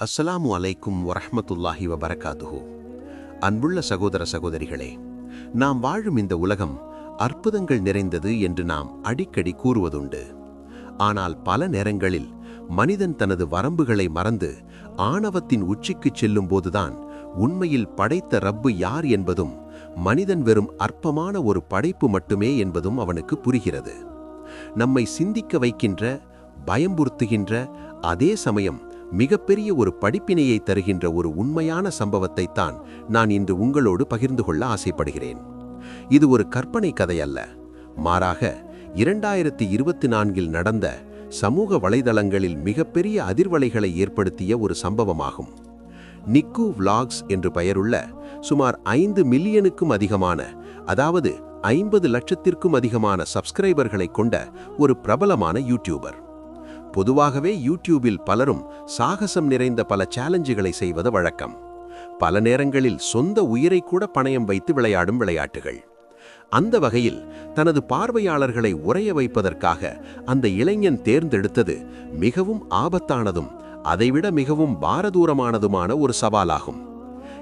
அஸ்ஸலாமு அலைக்கும் வரஹமத்துல்லாஹி வபரகாத்துஹு. அன்புள்ள சகோதர சகோதரிகளே நாம் வாழும் இந்த உலகம் அற்புதங்கள் நிறைந்தது என்று நாம் அடிக்கடி கூறுவதுண்டு. ஆனால் பல நேரங்களில் மனிதன் தனது வரம்புகளை மறந்து ஆணவத்தின் உச்சிக்குச் செல்லும்போதுதான் உண்மையில் படைத்த ரப்பு யார் என்பதும் மனிதன் வெறும் அற்பமான ஒரு படைப்பு மட்டுமே என்பதும் அவனுக்கு புரிகிறது. நம்மை சிந்திக்க வைக்கின்ற பயம்புறுத்துகின்ற அதே சமயம் மிகப்பெரிய ஒரு படிப்பினையை தருகின்ற ஒரு உண்மையான சம்பவத்தை தான் நான் இன்று உங்களோடு பகிர்ந்து கொள்ள ஆசைப்படுகிறேன். இது ஒரு கற்பனை கதை அல்ல. மாறாக இரண்டாயிரத்தி இருபத்தி நான்கில் நடந்த சமூக வலைதளங்களில் மிகப்பெரிய அதிர்வலைகளை ஏற்படுத்திய ஒரு சம்பவமாகும். நிக்கு விளாக்ஸ் என்று பெயருள்ள சுமார் ஐந்து மில்லியனுக்கும் அதிகமான அதாவது ஐம்பது லட்சத்திற்கும் அதிகமான சப்ஸ்கிரைபர்களை கொண்ட ஒரு பிரபலமான யூடியூபர் பொதுவாகவே யூடியூபில் பலரும் சாகசம் நிறைந்த பல சேலஞ்சுகளை செய்வது வழக்கம். பல நேரங்களில் சொந்த உயிரை கூட பணயம் வைத்து விளையாடும் விளையாட்டுகள். அந்த வகையில் தனது பார்வையாளர்களை உறைய வைப்பதற்காக அந்த இளைஞன் தேர்ந்தெடுத்தது மிகவும் ஆபத்தானதும் அதைவிட மிகவும் பாரதூரமானதுமான ஒரு சவாலாகும்.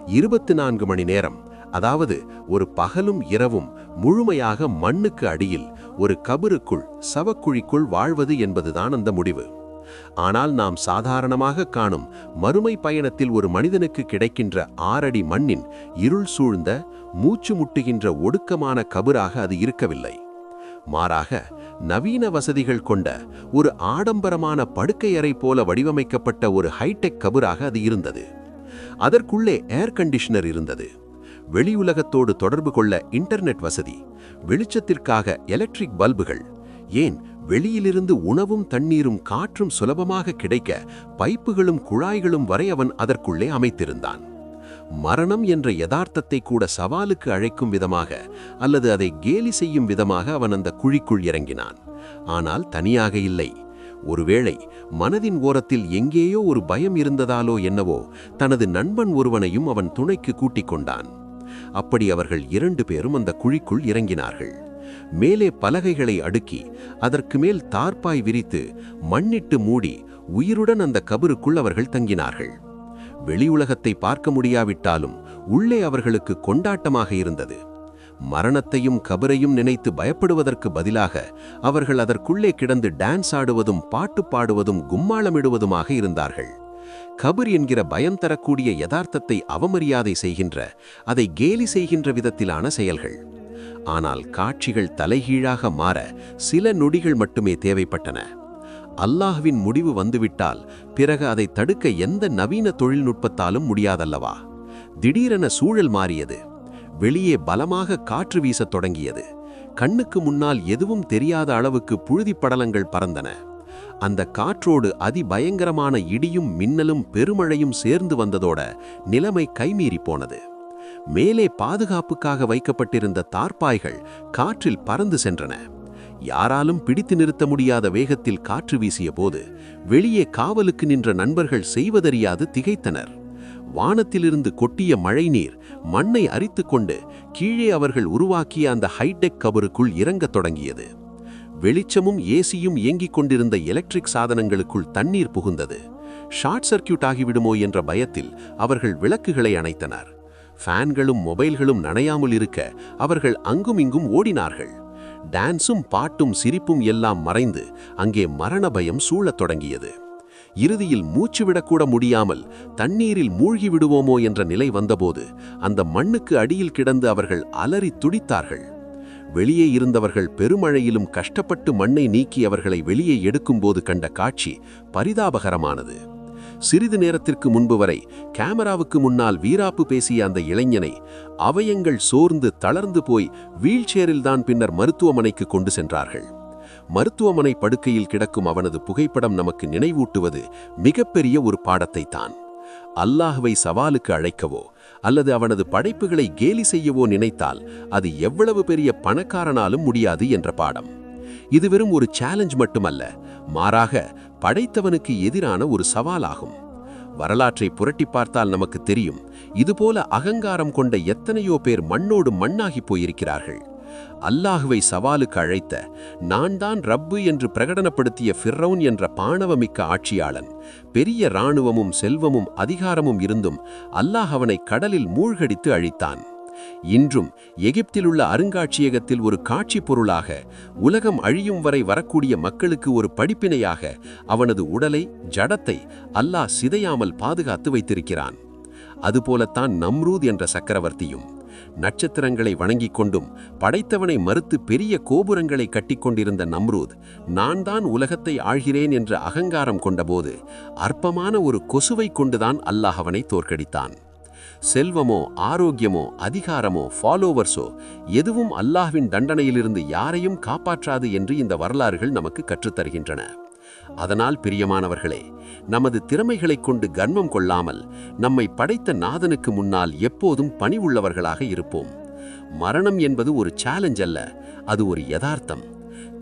இருபத்தி நான்கு மணி நேரம் அதாவது ஒரு பகலும் இரவும் முழுமையாக மண்ணுக்கு அடியில் ஒரு கபருக்குள் சவக்குழிக்குள் வாழ்வது என்பதுதான் அந்த முடிவு. ஆனால் நாம் சாதாரணமாக காணும் மறுமை பயணத்தில் ஒரு மனிதனுக்கு கிடைக்கின்ற ஆறடி மண்ணின் இருள் சூழ்ந்த மூச்சு முட்டுகின்ற ஒடுக்கமான கபராக அது இருக்கவில்லை. மாறாக நவீன வசதிகள் கொண்ட ஒரு ஆடம்பரமான படுக்கையறை போல வடிவமைக்கப்பட்ட ஒரு ஹைடெக் கபராக அது இருந்தது. அதற்குள்ளே ஏர் கண்டிஷனர் இருந்தது. வெளியுலகத்தோடு தொடர்பு கொள்ள இன்டர்நெட் வசதி வெளிச்சத்திற்காக எலக்ட்ரிக் பல்புகள் ஏன் வெளியிலிருந்து உணவும் தண்ணீரும் காற்றும் சுலபமாக கிடைக்க பைப்புகளும் குழாய்களும் வரை அவன் அதற்குள்ளே அமைத்திருந்தான். மரணம் என்ற யதார்த்தத்தை கூட சவாலுக்கு அழைக்கும் விதமாக அல்லது அதை கேலி செய்யும் விதமாக அவன் அந்த குழிக்குள் இறங்கினான். ஆனால் தனியாக இல்லை. ஒருவேளை மனதின் ஓரத்தில் எங்கேயோ ஒரு பயம் இருந்ததாலோ என்னவோ தனது நண்பன் ஒருவனையும் அவன் துணைக்கு கூட்டிக் கொண்டான். அப்படி அவர்கள் இரண்டு பேரும் அந்த குழிக்குள் இறங்கினார்கள். மேலே பலகைகளை அடுக்கி அதற்கு மேல் தார்ப்பாய் விரித்து மண்ணிட்டு மூடி உயிருடன் அந்த கபருக்குள் அவர்கள் தங்கினார்கள். வெளியுலகத்தை பார்க்க முடியாவிட்டாலும் உள்ளே அவர்களுக்கு கொண்டாட்டமாக இருந்தது. மரணத்தையும் கபரையும் நினைத்து பயப்படுவதற்கு பதிலாக அவர்கள் அதற்குள்ளே கிடந்து டான்ஸ் ஆடுவதும் பாட்டு பாடுவதும் கும்மாளமிடுவதுமாக இருந்தார்கள். கபர் என்கிற பயம் தரக்கூடிய யதார்த்தத்தை அவமரியாதை செய்கின்ற அதை கேலி செய்கின்ற விதத்திலான செயல்கள். ஆனால் காட்சிகள் தலைகீழாக மாற சில நொடிகள் மட்டுமே தேவைப்பட்டன. அல்லாஹ்வின் முடிவு வந்துவிட்டால் பிறகு அதை தடுக்க எந்த நவீன தொழில்நுட்பத்தாலும் முடியாதல்லவா? திடீரென சூழல் மாறியது. வெளியே பலமாக காற்று வீசத் தொடங்கியது. கண்ணுக்கு முன்னால் எதுவும் தெரியாத அளவுக்கு புழுதி படலங்கள் பறந்தன. அந்த காற்றோடு அதிபயங்கரமான இடியும் மின்னலும் பெருமழையும் சேர்ந்து வந்ததோட நிலைமை கைமீறி போனது. மேலே பாதுகாப்புக்காக வைக்கப்பட்டிருந்த தார்ப்பாய்கள் காற்றில் பறந்து சென்றன. யாராலும் பிடித்து நிறுத்த முடியாத வேகத்தில் காற்று வீசிய போது வெளியே காவலுக்கு நின்ற நண்பர்கள் செய்வதறியாது திகைத்தனர். வானத்திலிருந்து கொட்டிய மழைநீர் மண்ணை அரித்துக்கொண்டு கீழே அவர்கள் உருவாக்கிய அந்த ஹைடெக் கபருக்குள் இறங்கத் தொடங்கியது. வெளிச்சமும் ஏசியும் இயங்கிக் கொண்டிருந்த எலக்ட்ரிக் சாதனங்களுக்குள் தண்ணீர் புகுந்தது. ஷார்ட் சர்க்கியூட் ஆகிவிடுமோ என்ற பயத்தில் அவர்கள் விளக்குகளை அணைத்தனர். ஃபேன்களும் மொபைல்களும் நனையாமல் இருக்க அவர்கள் அங்கும் இங்கும் ஓடினார்கள். டான்ஸும் பாட்டும் சிரிப்பும் எல்லாம் மறைந்து அங்கே மரண பயம் சூழத் தொடங்கியது. இறுதியில் மூச்சு விடக்கூட முடியாமல் தண்ணீரில் மூழ்கி விடுவோமோ என்ற நிலை வந்தபோது அந்த மண்ணுக்கு அடியில் கிடந்து அவர்கள் அலறி துடித்தார்கள். வெளியே இருந்தவர்கள் பெருமழையிலும் கஷ்டப்பட்டு மண்ணை நீக்கி அவர்களை வெளியே எடுக்கும்போது கண்ட காட்சி பரிதாபகரமானது. சிறிது நேரத்திற்கு முன்பு வரை கேமராவுக்கு முன்னால் வீராப்பு பேசிய அந்த இளைஞனை அவயங்கள் சோர்ந்து தளர்ந்து போய் வீல்சேரில்தான் பின்னர் மருத்துவமனைக்கு கொண்டு சென்றார்கள். மருத்துவமனை படுக்கையில் கிடக்கும் அவனது புகைப்படம் நமக்கு நினைவூட்டுவது மிகப்பெரிய ஒரு பாடத்தை தான் அல்லாஹுவை சவாலுக்கு அழைக்கவோ அல்லது அவனது படைப்புகளை கேலி செய்யவோ நினைத்தால் அது எவ்வளவு பெரிய பணக்காரனாலும் முடியாது என்ற பாடம். இது வெறும் ஒரு சேலஞ்ச் மட்டுமல்ல மாறாக படைத்தவனுக்கு எதிரான ஒரு சவாலாகும். வரலாற்றை புரட்டி பார்த்தால் நமக்கு தெரியும் இதுபோல அகங்காரம் கொண்ட எத்தனையோ பேர் மண்ணோடு மண்ணாகி போயிருக்கிறார்கள். அல்லாஹுவை சவாலுக்கு அழைத்த நான் தான் ரப்பு என்று பிரகடனப்படுத்திய ஃபிர்ரவுன் என்ற பாணவமிக்க ஆட்சியாளன் பெரிய இராணுவமும் செல்வமும் அதிகாரமும் இருந்தும் அல்லாஹ் அவனை கடலில் மூழ்கடித்து அழித்தான். இன்றும் எகிப்திலுள்ள அருங்காட்சியகத்தில் ஒரு காட்சி பொருளாக உலகம் அழியும் வரை வரக்கூடிய மக்களுக்கு ஒரு படிப்பினையாக அவனது உடலை ஜடத்தை அல்லாஹ் சிதையாமல் பாதுகாத்து வைத்திருக்கிறான். அதுபோலத்தான் நம்ரூத் என்ற சக்கரவர்த்தியும் நட்சத்திரங்களை வணங்கிக் கொண்டும் படைத்தவனை மறுத்து பெரிய கோபுரங்களை கட்டிக்கொண்டிருந்த நம்ரூத் நான் தான் உலகத்தை ஆழ்கிறேன் என்ற அகங்காரம் கொண்டபோது அற்பமான ஒரு கொசுவை கொண்டுதான் அல்லாஹ் அவனை தோற்கடித்தான். செல்வமோ ஆரோக்கியமோ அதிகாரமோ ஃபாலோவர்ஸோ எதுவும் அல்லாஹ்வின் தண்டனையிலிருந்து யாரையும் காப்பாற்றாது என்று இந்த வரலாறுகள் நமக்கு கற்றுத்தருகின்றன. அதனால் பிரியமானவர்களே நமது திறமைகளைக் கொண்டு கர்வம் கொள்ளாமல் நம்மை படைத்த நாதனுக்கு முன்னால் எப்போதும் பணிவுள்ளவர்களாக இருப்போம். மரணம் என்பது ஒரு சேலஞ்ச் அல்ல அது ஒரு யதார்த்தம்.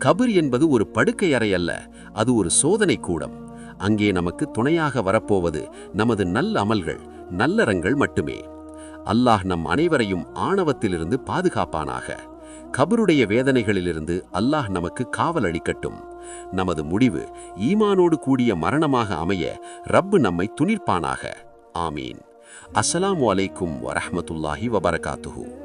கபர் என்பது ஒரு படுக்கை அறை அல்ல அது ஒரு சோதனை கூடம். அங்கே நமக்கு துணையாக வரப்போவது நமது நல்ல அமல்கள் நல்லறங்கள் மட்டுமே. அல்லாஹ் நம் அனைவரையும் ஆணவத்திலிருந்து பாதுகாப்பானாக. கபருடைய வேதனைகளிலிருந்து அல்லாஹ் நமக்கு காவல் அளிக்கட்டும். நமது முடிவு ஈமானோடு கூடிய மரணமாக அமைய ரப்பு நம்மை துணிர்ப்பானாக. ஆமீன். அஸ்ஸலாமு அலைக்கும் வரஹ்மத்துல்லாஹி வபரகாத்துஹூ.